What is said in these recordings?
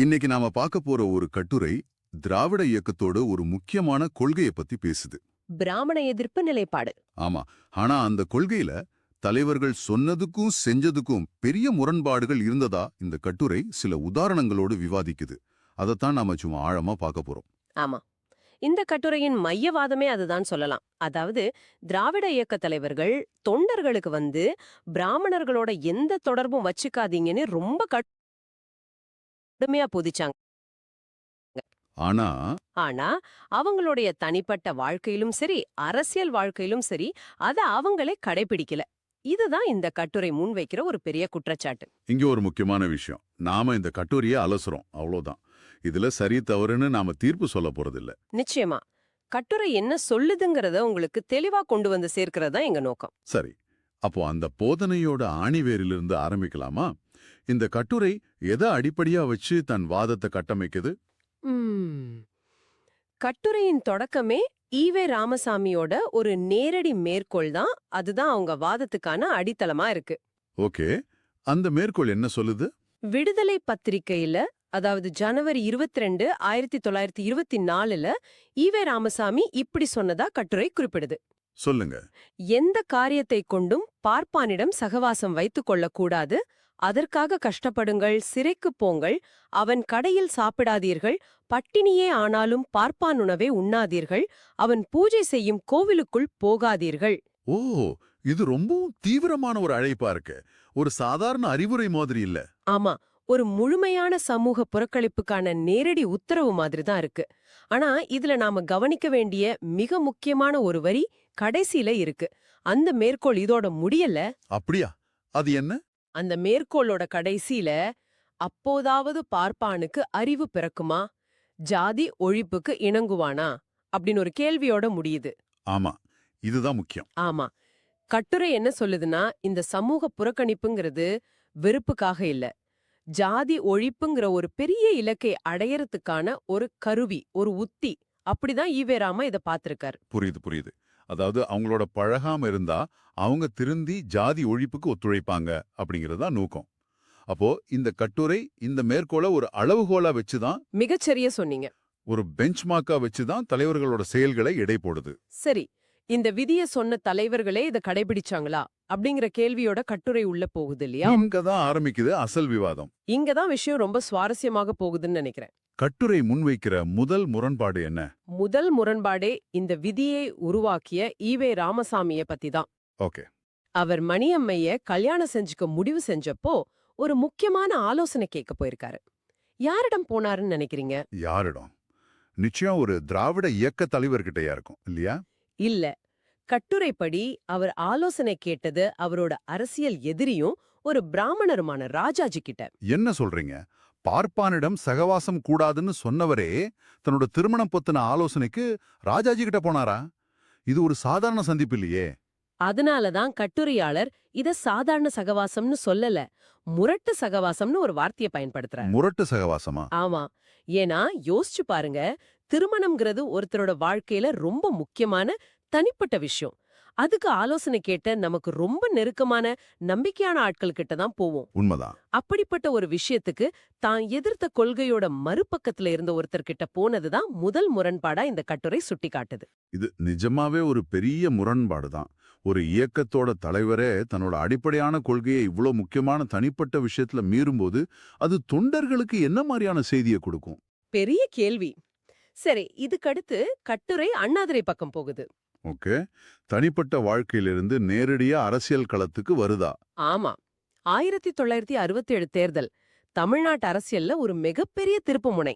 இன்னைக்கு நாம பார்க்க போற ஒரு கட்டுரை திராவிட இயக்கத்தோட ஒரு முக்கியமான கொள்கையை பத்தி பேசுது. பிராமண எதிர்ப்பு நிலைப்பாடு. ஆமா. ஆனா அந்த கொள்கையில தலைவர்கள் சொன்னதுக்கும் செஞ்சதுக்கும் பெரிய முரண்பாடுகள் இருந்ததா இந்த கட்டுரை சில உதாரணங்களோடு விவாதிக்குது. அதைத்தான் நாம சும்மா ஆழமா பார்க்க போறோம். ஆமா. இந்த கட்டுரையின் மையவாதமே அதுதான் சொல்லலாம். அதாவது திராவிட இயக்க தலைவர்கள் தொண்டர்களுக்கு வந்து பிராமணர்களோட எந்த தொடர்பும் வச்சுக்காதீங்கன்னு ரொம்ப கடுமையா பொதிச்சாங்க. ஆனா ஆனா அவங்களுடைய தனிப்பட்ட வாழ்க்கையிலும் சரி அரசியல் வாழ்க்கையிலும் சரி அத அவங்களே கடைபிடிக்கல. இதுதான் இந்த கட்டுரை முன்வைக்கிற ஒரு பெரிய குற்றச்சாட்டு. இங்க ஒரு முக்கியமான விஷயம். நாம இந்த கட்டுரையை அலசுறோம் அவ்வளவுதான். இதுல சரி தவறுன்னு நாம தீர்ப்பு சொல்ல போறதில்ல. நிச்சயமா. கட்டுரை என்ன சொல்லுதுங்கிறத உங்களுக்கு தெளிவா கொண்டு வந்து சேர்க்கிறது தான் எங்க நோக்கம். சரி. அப்போ அந்த போதனையோட ஆணிவேரிலிருந்து ஆரம்பிக்கலாமா? இந்த கட்டுரை எதை அடிப்படையா வச்சு தன் வாதத்தை கட்டமைக்குது. கட்டுரையின் தொடக்கமே ஈவே ராமசாமியோட ஒரு நேரடி மேற்கோள் தான். அதுதான் அவங்க வாதத்துக்கான அடித்தளமா இருக்கு. ஓகே. அந்த மேற்கோள் என்ன சொல்லுது? விடுதலை பத்திரிக்கையில அதாவது ஜனவரி 22 ரெண்டு ஆயிரத்தி தொள்ளாயிரத்தி இருபத்தி நாலுல ஈவே ராமசாமி இப்படி சொன்னதா கட்டுரை குறிப்பிடுது. சொல்லுங்க. எந்த காரியத்தை கொண்டும் பார்ப்பானிடம் சகவாசம் வைத்துக் கொள்ளக்கூடாது. அதற்காக கஷ்டப்படுங்கள் சிறைக்குப் போங்கள் அவன் கடையில் சாப்பிடாதீர்கள் பட்டினியே ஆனாலும் பார்ப்பான் உணவே உண்ணாதீர்கள் அவன் பூஜை செய்யும் கோவிலுக்குள் போகாதீர்கள். ஓ இது ரொம்பவும் தீவிரமான ஒரு அழைப்பா இருக்கு. ஒரு சாதாரண அறிவுரை மாதிரி இல்ல. ஆமா ஒரு முழுமையான சமூக புறக்கணிப்புக்கான நேரடி உத்தரவு மாதிரி தான் இருக்கு. ஆனா இதுல நாம கவனிக்க வேண்டிய மிக முக்கியமான ஒரு வரி கடைசியில இருக்கு. அந்த மேற்கோள் இதோட முடியல. அப்படியா? அது என்ன? அந்த மேற்கோளோட கடைசியில அப்போதாவது பார்ப்பானுக்கு அறிவு பிறக்குமா? ஜாதி ஒழிப்புக்கு இணங்குவானா? அப்படின்னு ஒரு கேள்வியோட முடியுது. ஆமா. இதுதான் முக்கியம். ஆமா. கட்டுரை என்ன சொல்லுதுன்னா இந்த சமூக புறக்கணிப்புங்கிறது வெறுப்புக்காக இல்ல. ஜாதி ஒழிப்புங்கிற ஒரு பெரிய இலக்கை அடையறதுக்கான ஒரு கருவி ஒரு உத்தி. அப்படிதான் ஈவேராம இத பாத்திருக்காரு. புரியுது புரியுது. அதாவது அவங்களோட பழகாம இருந்தா அவங்க திருந்தி ஜாதி ஒழிப்புக்கு ஒத்துழைப்பாங்க அப்படிங்கறதா நோக்கம். அப்போ இந்த கட்டுரை இந்த மேற்கோளை ஒரு அளவுகோலா வச்சுதான் மிகச்சரிய சொன்னீங்க. ஒரு பெஞ்ச்மார்க்கா வச்சுதான் தலைவர்களோட செயல்களை எடை போடுது. சரி. இந்த விதிய சொன்ன தலைவர்களே இத கடைபிடிச்சாங்களா? அப்படிங்கிற கேள்வியோட கட்டுரை உள்ள போகுது இல்லையா? இங்கதான் ஆரம்பிக்குது அசல் விவாதம். இங்கதான் விஷயம் ரொம்ப சுவாரஸ்யமாக போகுதுன்னு நினைக்கிறேன். கட்டுரை முன்வைக்கிற முதல் முரண்பாடு என்ன? முதல் முரண்பாடே இந்த விதியை உருவாக்கிய ஈவே ராமசாமிய பத்தி தான் ஓகே. அவர் மணியம்மைய கல்யாணம் செஞ்சுக்க முடிவு செஞ்சப்போ ஒரு முக்கியமான ஆலோசனை கேட்க போயிருக்காரு. யாரிடம் போனாருன்னு நினைக்கிறீங்க? யாரிடம்? நிச்சயம் ஒரு திராவிட இயக்க தலைவர்கிட்டயா இருக்கும் இல்லையா? இல்ல. கட்டுரைப்படி அவர் ஆலோசனை கேட்டது அவரோட அரசியல் எதிரியும் ஒரு பிராமணருமான ராஜாஜி கிட்ட. என்ன சொல்றீங்க? பார்ப்பானிடம் சகவாசம் கூடாதுன்னு சொன்னவரே தன்னோட திருமணம் பொத்தின ஆலோசனைக்கு ராஜாஜி கிட்ட போனாரா? இது ஒரு சாதாரண சந்திப்பு இல்லையே. அதனாலதான் கட்டுரையாளர் இத சாதாரண சகவாசம்னு சொல்லல. முரட்டு சகவாசம்னு ஒரு வார்த்தையை பயன்படுத்துறாரு. முரட்டு சகவாசமா? ஆமா. ஏன்னா யோசிச்சு பாருங்க திருமணம்ங்கிறது ஒருத்தரோட வாழ்க்கையில ரொம்ப முக்கியமான தனிப்பட்ட விஷயம். அதுக்கு ஆலோசனை கேட்ட நமக்கு ரொம்ப நெருக்கமான நம்பிக்கையான ஆட்கள் கிட்ட தான் போவோம். உண்மைதான். அப்படிப்பட்ட ஒரு விஷயத்துக்கு தான் எதிர்த்த கொள்கையோட மறுபக்கத்துல இருந்த ஒருத்தர்கிட்ட போனதுதான் முதல் முரண்பாடா இந்த கட்டுரை சுட்டிக்காட்டுது. இது நிஜமாவே ஒரு பெரிய முரண்பாடு தான். ஒரு இயக்கத்தோட தலைவரே தன்னோட அடிப்படையான கொள்கையை இவ்ளோ முக்கியமான தனிப்பட்ட விஷயத்துல மீறும்போது அது தொண்டர்களுக்கு என்ன மாதிரியான செய்தியை கொடுக்கும்? பெரிய கேள்வி. சரி இதுக்கடுத்து கட்டுரை அண்ணாதுரை பக்கம் போகுது. ஓகே. தனிப்பட்ட வாழ்க்கையிலிருந்து நேரடியா அரசியல் களத்துக்கு வருதா? ஆமா. ஆயிரத்தி தொள்ளாயிரத்தி அறுபத்தி ஏழு தேர்தல். தமிழ்நாட்டு அரசியல்ல ஒரு மிகப்பெரிய திருப்புமுனை.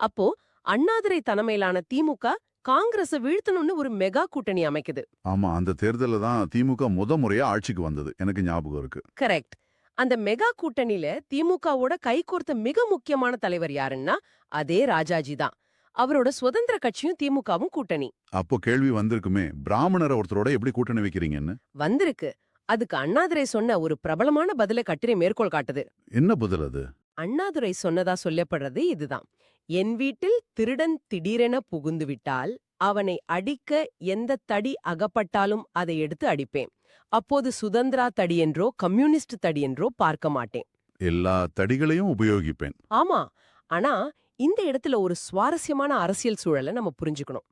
அப்போ அண்ணாதுரை தலைமையிலான திமுக காங்கிரஸ வீழ்த்தணும்னு ஒரு மெகா கூட்டணி அமைக்குது. ஆமா அந்த தேர்தல்ல தான் திமுக முத முறையா ஆட்சிக்கு வந்தது. எனக்கு ஞாபகம் இருக்கு. கரெக்ட். அந்த மெகா கூட்டணியில திமுகவோட கைகோர்த்த மிக முக்கியமான தலைவர் யாருன்னா அதே ராஜாஜி தான். அவரோட சுதந்திர கட்சியும் திமுகவும் கூட்டணி. அப்போ கேள்வி வந்திருக்குமே பிராமணரை ஒருத்தரோட எப்படி கூட்டணி வைக்கிறீங்கன்னு? வந்திருக்கு. அதுக்கு அண்ணாதுரை சொன்ன ஒரு பிரபலமான பதில கட்டுரை மேற்கோள் காட்டுது. என்ன பதில் அது? அண்ணாதுரை சொன்னதா சொல்லப்படுறது இதுதான். என் வீட்டில் திருடன் திடீரென புகுந்து விட்டால் அவனை அடிக்க எந்த தடி அகப்பட்டாலும் அதை எடுத்து அடிப்பேன். அப்போது சுதந்திரா தடி என்றோ கம்யூனிஸ்ட் தடி என்றோ பார்க்க மாட்டேன். எல்லா தடிகளையும் உபயோகிப்பேன். ஆமா. ஆனா இந்த இடத்துல ஒரு சுவாரஸ்யமான அரசியல் சூழலை நம்ம புரிஞ்சுக்கணும்.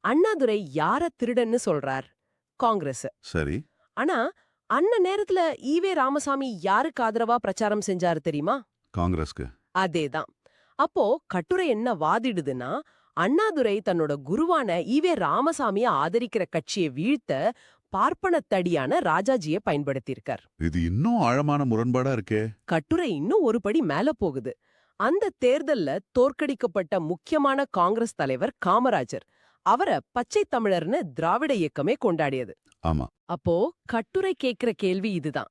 அண்ணாதுரை யார திருடன்னு சொல்றார்? காங்கிரஸ். சரி. ஆனா அன்ன நேரத்துல ஈவே ராமசாமி யாருக்கு ஆதரவா பிரச்சாரம் செஞ்சாரு தெரியுமா? காங்கிரஸ்க்கு. அதேதான். அப்போ கட்டுரை என்ன வாதிடுதுன்னா அண்ணாதுரை தன்னோட குருவான ஈவே ராமசாமிய ஆதரிக்கிற கட்சியை வீழ்த்த பார்ப்பனத்தடியான ராஜாஜியை பயன்படுத்தியிருக்கார். இது இன்னும் ஆழமான முரண்பாடா இருக்கே. கட்டுரை இன்னும் ஒரு படி மேல போகுது. அந்த தேர்தல்ல தோற்கடிக்கப்பட்ட முக்கியமான காங்கிரஸ் தலைவர் காமராஜர். அவரை பச்சை தமிழர்னு திராவிட இயக்கமே கொண்டாடியது. ஆமா. அப்போ கட்டுரை கேக்குற கேள்வி இதுதான்.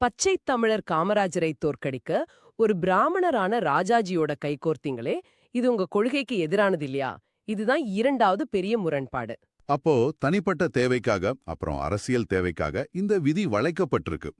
பச்சை தமிழர் காமராஜரை தோற்கடிக்க ஒரு பிராமணரான ராஜாஜியோட கைகோர்த்தீங்களே இது உங்க கொள்கைக்கு எதிரானது இல்லையா? இதுதான் இரண்டாவது பெரிய முரண்பாடு. அப்போ தனிப்பட்ட தேவைக்காக அப்புறம் அரசியல் தேவைக்காக இந்த விதி வளைக்கப்பட்டிருக்கு.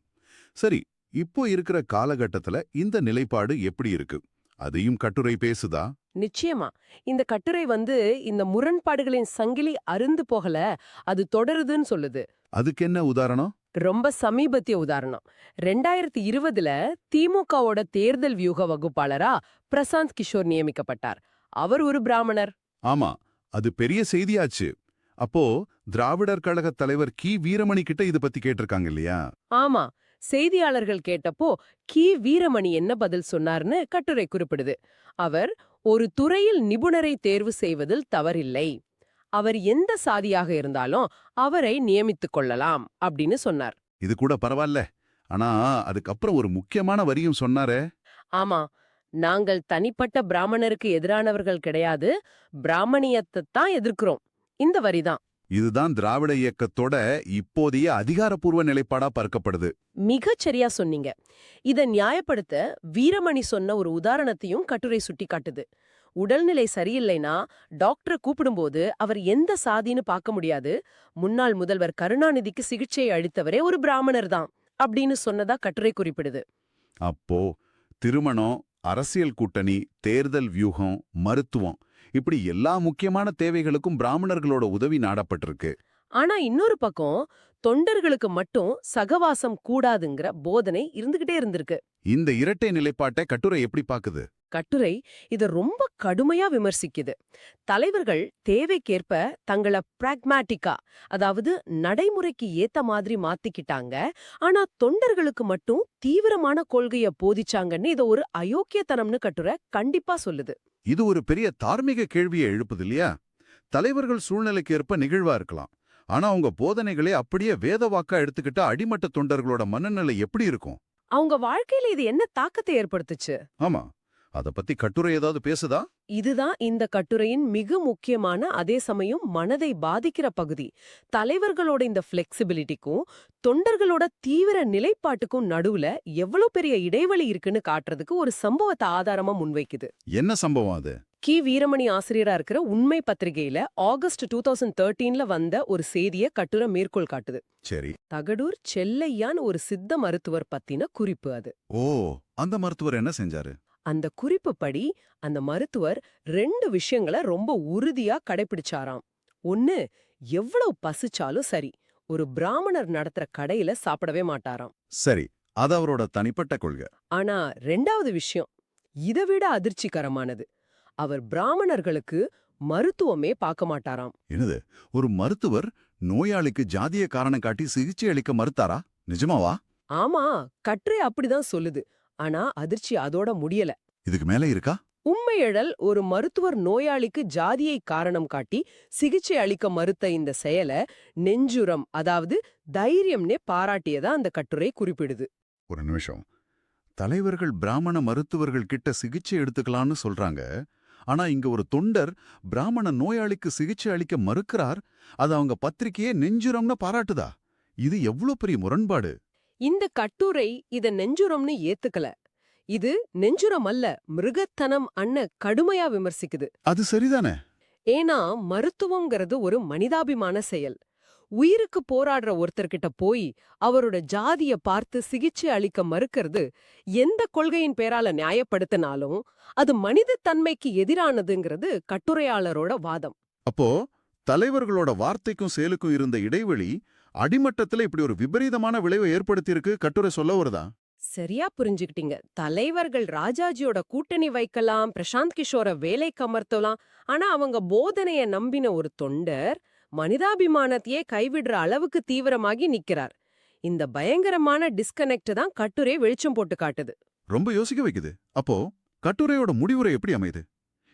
சரி இப்போ இருக்கிற காலகட்டத்துல இந்த நிலைப்பாடு எப்படி இருக்கு? அதையும் கட்டுரை பேசுதா? நிச்சயமா. இந்த கட்டுரை வந்து இந்த முரண்பாடுகளின் சங்கிலி அருந்து போகல அது தொடருதுன்னு சொல்லுது. அதுக்கு என்ன உதாரணம்? ரொம்ப சமீபத்திய உதாரணம். ரெண்டாயிரத்தி இருபதுல திமுகவோட தேர்தல் வியூக வகுப்பாளரா பிரசாந்த் கிஷோர் நியமிக்கப்பட்டார். அவர் ஒரு பிராமணர். ஆமா அது பெரிய செய்தியாச்சு. அப்போ திராவிடர் கழக தலைவர் கி. வீரமணி கிட்ட இது பத்தி கேட்டிருக்காங்க இல்லையா? ஆமா செய்தியாளர்கள் கேட்டப்போ கி. வீரமணி என்ன பதில் சொன்னார்னு கட்டுரை குறிப்பிடுது. அவர் ஒரு துறையில் நிபுணரை தேர்வு செய்வதில் தவறில்லை. அவர் எந்த சாதியாக இருந்தாலும் அவரை நியமித்துக் கொள்ளலாம் அப்படின்னு சொன்னார். இது கூட பரவாயில்ல ஆனா அதுக்கப்புறம் ஒரு முக்கியமான வரியும் சொன்னாரே. ஆமா. நாங்கள் தனிப்பட்ட பிராமணருக்கு எதிரானவர்கள் கிடையாது. பிராமணியத்தை தான் எதிர்க்கிறோம். இந்த வரிதான். இதுதான் திராவிட இயக்கத்தோட இப்போதைய அதிகாரப்பூர்வ நிலைப்பாடா பார்க்கப்படுது. மிகச் சரியா சொன்னீங்க. இத நியாயப்படுத்த வீரமணி சொன்ன ஒரு உதாரணத்தையும் கட்டுரை சுட்டிக்காட்டுது. உடல்நிலை சரியில்லைனா டாக்டரை கூப்பிடும்போது அவர் எந்த சாதின்னு பார்க்க முடியாது. முன்னாள் முதல்வர் கருணாநிதிக்கு சிகிச்சை அளித்தவரே ஒரு பிராமணர் தான் அப்படின்னு சொன்னதா கட்டுரை குறிப்பிடுது. அப்போ திருமணம் அரசியல் கூட்டணி தேர்தல் வியூகம் மருத்துவம் இப்படி எல்லா முக்கியமான தேவைகளுக்கும் பிராமணர்களோட உதவி நாடப்பட்டிருக்கு. ஆனா இன்னொரு பக்கம் தொண்டர்களுக்கு மட்டும் சகவாசம் கூடாதுங்கிற போதனை இருந்துகிட்டே இருந்திருக்கு. இந்த இரட்டை நிலைப்பாட்டை கட்டுரை எப்படி பாக்குது? கட்டுரை இத ரொம்ப கடுமையா விமர்சிக்குது. தலைவர்கள் தேவைக்கேற்ப தங்கள பிராக்மேட்டிக்கா அதாவது நடைமுறைக்கு ஏத்த மாதிரி மாத்திக்கிட்டாங்க. ஆனா தொண்டர்களுக்கு மட்டும் தீவிரமான கொள்கைய போதிச்சாங்கன்னு இத ஒரு அயோக்கியத்தனம்னு கட்டுரை கண்டிப்பா சொல்லுது. இது ஒரு பெரிய தார்மீக கேள்வியை எழுப்புது இல்லையா? தலைவர்கள் சூழ்நிலைக்கு ஏற்ப நிகழ்வா இருக்கலாம். ஆனா அவங்க போதனைகளே அப்படியே வேத வாக்கா எடுத்துக்கிட்டா அடிமட்ட தொண்டர்களோட மனநிலை எப்படி இருக்கும்? அவங்க வாழ்க்கையில இது என்ன தாக்கத்தை ஏற்படுத்துச்சு? ஆமா. அத பத்தி கட்டுரை ஏதாவது பேசுதா? இதுதான் இந்த கட்டுரையின் மிக முக்கியமான அதே சமயம் மனதை பாதிக்கிற பகுதி. தலைவர்களோட இந்த ஃபிளெக்சிபிலிட்டிக்கும் தொண்டர்களோட தீவிர நிலைப்பாட்டுக்கும் நடுவுல எவ்வளவு பெரிய இடைவெளி இருக்குன்னு காட்டுறதுக்கு ஒரு சம்பவத்தை ஆதாரமா முன்வைக்குது. என்ன சம்பவம் அது? கி. வீரமணி ஆசிரியரா இருக்கிற உண்மை பத்திரிகையில ஆகஸ்ட் டூ தௌசண்ட் தேர்ட்டீன்ல வந்த ஒரு செய்திய கட்டுரை மேற்கோள் காட்டுது. சரி. தகடூர் செல்லையான் ஒரு சித்த மருத்துவர் பத்தின குறிப்பு அது. ஓ அந்த மருத்துவர் என்ன செஞ்சாரு? அந்த குறிப்பு படி அந்த மருத்துவர் ரெண்டு விஷயங்களை ரொம்ப உறுதியா கடைபிடிச்சாராம் ஒன்னு எவ்வளவு பசிச்சாலும் சரி ஒரு பிராமணர் நடத்துற கடையில சாப்பிடவே மாட்டாராம். சரி அது அவரோட தனிப்பட்ட கொள்கை. ஆனா ரெண்டாவது விஷயம் இதை விட அதிர்ச்சிகரமானது. அவர் பிராமணர்களுக்கு மருத்துவமே பார்க்க மாட்டாராம். என்னது ஒரு மருத்துவர் நோயாளிக்கு ஜாதிய காரணம் காட்டி சிகிச்சை அளிக்க மறுத்தாரா? நிஜமாவா? ஆமா கட்டுரை அப்படிதான் சொல்லுது. ஆனா அதிர்ச்சி அதோட முடியல. இதுக்கு மேல இருக்கா? உண்மையழல் ஒரு மருத்துவர் நோயாளிக்கு ஜாதியை காரணம் காட்டி சிகிச்சை அளிக்க மறுத்த இந்த செயல நெஞ்சுரம் அதாவது தைரியம்னே பாராட்டியதா அந்த கட்டுரை குறிப்பிடுது. ஒரு நிமிஷம். தலைவர்கள் பிராமண மருத்துவர்கள் கிட்ட சிகிச்சை எடுத்துக்கலாம்னு சொல்றாங்க. ஆனா இங்க ஒரு தொண்டர் பிராமண நோயாளிக்கு சிகிச்சை அளிக்க மறுக்கிறார் அது அவங்க பத்திரிக்கையே நெஞ்சுரம்னு பாராட்டுதா? இது எவ்வளவு பெரிய முரண்பாடு? இந்த கட்டுரை இத நெஞ்சுரம்னு ஏத்துக்கல. இது நெஞ்சுரம் அல்ல மிருகத்தனம் அண்ண கடுமையா விமர்சிக்குது. அது சரிதானே? ஏன்னா மருத்துவம்ங்கிறது ஒரு மனிதாபிமான செயல். உயிருக்கு போராடுற ஒருத்தர்கிட்ட போய் அவரோட ஜாதிய பார்த்து சிகிச்சை அளிக்க மறுக்கிறது எந்த கொள்கையின் பேரால நியாயப்படுத்தினாலும் அது மனித தன்மைக்கு எதிரானதுங்கிறது கட்டுரையாளரோட வாதம். அப்போ தலைவர்களோட வார்த்தைக்கும் செயலுக்கும் இருந்த இடைவெளி அடிமட்டத்துல இப்படி ஒரு விபரீதமான விளைவை ஏற்படுத்தியிருக்கு கட்டுரை சொல்ல வருதா? சரியா புரிஞ்சுக்கிட்டீங்க. தலைவர்கள் ராஜாஜியோட கூட்டணி வைக்கலாம் பிரசாந்த் கிஷோர வேலைக்கு அமர்த்தலாம். ஆனா அவங்க போதனைய நம்பின ஒரு தொண்டர் மனிதாபிமானத்தையே கைவிடுற அளவுக்கு தீவிரமாகி நிக்கிறார். இந்த பயங்கரமான டிஸ்கனெக்ட் தான் கட்டுரை வெளிச்சம் போட்டு காட்டுது. ரொம்ப யோசிக்க வைக்குது. அப்போ கட்டுரையோட முடிவுரை எப்படி அமையுது?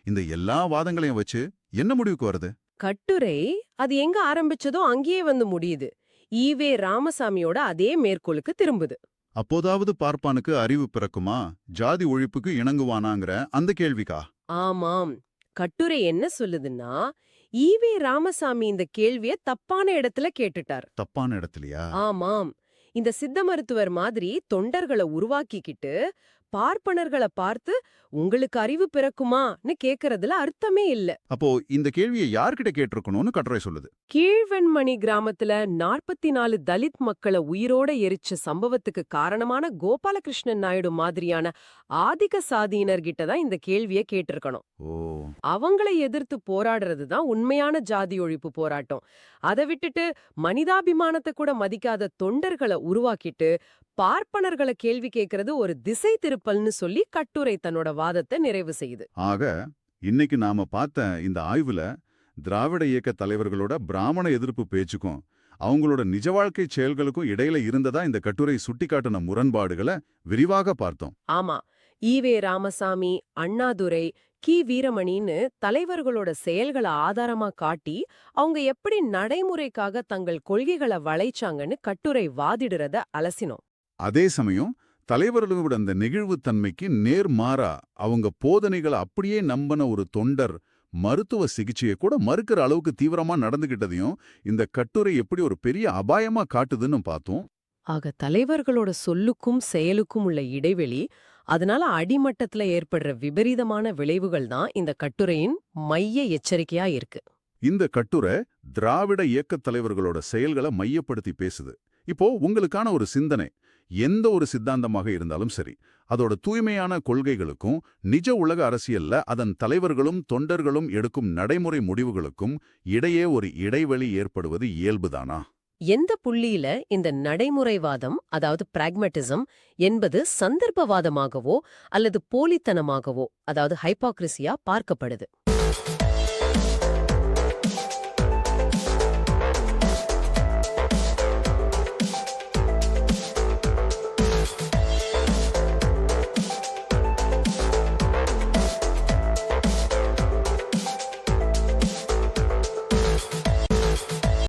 இந்த எல்லா வாதங்களையும் வச்சு என்ன முடிவுக்கு வருது? கட்டுரை அது எங்க ஆரம்பிச்சதோ அங்கேயே வந்து முடியுது. ஈவே ராமசாமியோட அதே மேற்கோளுக்கு திரும்புது. அப்போதாவது பார்ப்பானுக்கு அறிவு பிறக்குமா? ஜாதி ஒழிப்புக்கு இணங்குவானாங்கிற அந்த கேள்விக்கா? ஆமாம். கட்டுரை என்ன சொல்லுதுன்னா ஈவே ராமசாமி இந்த கேள்விய தப்பான இடத்துல கேட்டுட்டார். தப்பான இடத்துலயா? ஆமாம். இந்த சித்த மருத்துவர் மாதிரி தொண்டர்களை உருவாக்கிக்கிட்டு பார்ப்பனர்களை பார்த்து உங்களுக்கு அறிவு பிறக்குமான்னு கேக்குறதுல அர்த்தமே இல்ல. அப்போ இந்த கேள்வியை யார்கிட்ட கேட்டிருக்கணும்னு கட்டுரை சொல்லுது? கீழ்வெண்மணி கிராமத்துல நாற்பத்தி நாலு தலித் மக்களை உயிரோட எரிச்ச சம்பவத்துக்கு காரணமான கோபாலகிருஷ்ணன் நாயுடு மாதிரியான ஆதிக்க சாதியினர்கிட்ட தான் இந்த கேள்விய கேட்டிருக்கணும். அவங்கள எதிர்த்து போராடுறது தான் உண்மையான ஜாதி ஒழிப்பு போராட்டம். அதை விட்டுட்டு மனிதாபிமானத்தை கூட மதிக்காத தொண்டர்களை உருவாக்கிட்டு பார்ப்பனர்களை கேள்வி கேட்கறது ஒரு திசை திருப்பல்னு சொல்லி கட்டுரை தன்னோட வாதத்தை நிறைவு செய்யுது. ஆக இன்னைக்கு நாம பார்த்த இந்த ஆய்வுல திராவிட இயக்க தலைவர்களோட பிராமண எதிர்ப்பு பேச்சுக்கும் அவங்களோட நிஜ வாழ்க்கை செயல்களுக்கும் இடையில இருந்ததா இந்த கட்டுரை சுட்டிக்காட்டின முரண்பாடுகளை விரிவாக பார்த்தோம். ஆமா ஈவே ராமசாமி அண்ணாதுரை கி. வீரமணின்னு தலைவர்களோட செயல்களை ஆதாரமா காட்டி அவங்க எப்படி நடைமுறைக்காக தங்கள் கொள்கைகளை வளைச்சாங்கன்னு கட்டுரை வாதிடுறத அலசினோம். அதே சமயம் தலைவர்களோட அந்த நெகிழ்வுத்தன்மைக்கு நேர்மாறா அவங்க போதனைகளை அப்படியே நம்பின ஒரு தொண்டர் மருத்துவ சிகிச்சையை கூட மறுக்கிற அளவுக்கு தீவிரமா நடந்துகிட்டதையும் இந்த கட்டுரை எப்படி ஒரு பெரிய அபாயமா காட்டுதுன்னு பார்த்தோம். ஆக தலைவர்களோட சொல்லுக்கும் செயலுக்கும் உள்ள இடைவெளி அதனால அடிமட்டத்துல ஏற்படுற விபரீதமான விளைவுகள் தான் இந்த கட்டுரையின் மைய எச்சரிக்கையா இருக்கு. இந்த கட்டுரை திராவிட இயக்கத் தலைவர்களோட செயல்களை மையப்படுத்தி பேசுது. இப்போ உங்களுக்கான ஒரு சிந்தனை எந்த ஒரு சித்தாந்தமாக இருந்தாலும் சரி அதோட தூய்மையான கொள்கைகளுக்கும் நிஜ உலக அரசியல்ல அதன் தலைவர்களும் தொண்டர்களும் எடுக்கும் நடைமுறை முடிவுகளுக்கும் இடையே ஒரு இடைவெளி ஏற்படுவது இயல்புதானா? எந்த புள்ளியில இந்த நடைமுறைவாதம் அதாவது பிராக்மட்டிசம் என்பது சந்தர்ப்பவாதமாகவோ அல்லது போலித்தனமாகவோ அதாவது ஹைபாக்ரிசியா பார்க்கப்படுது?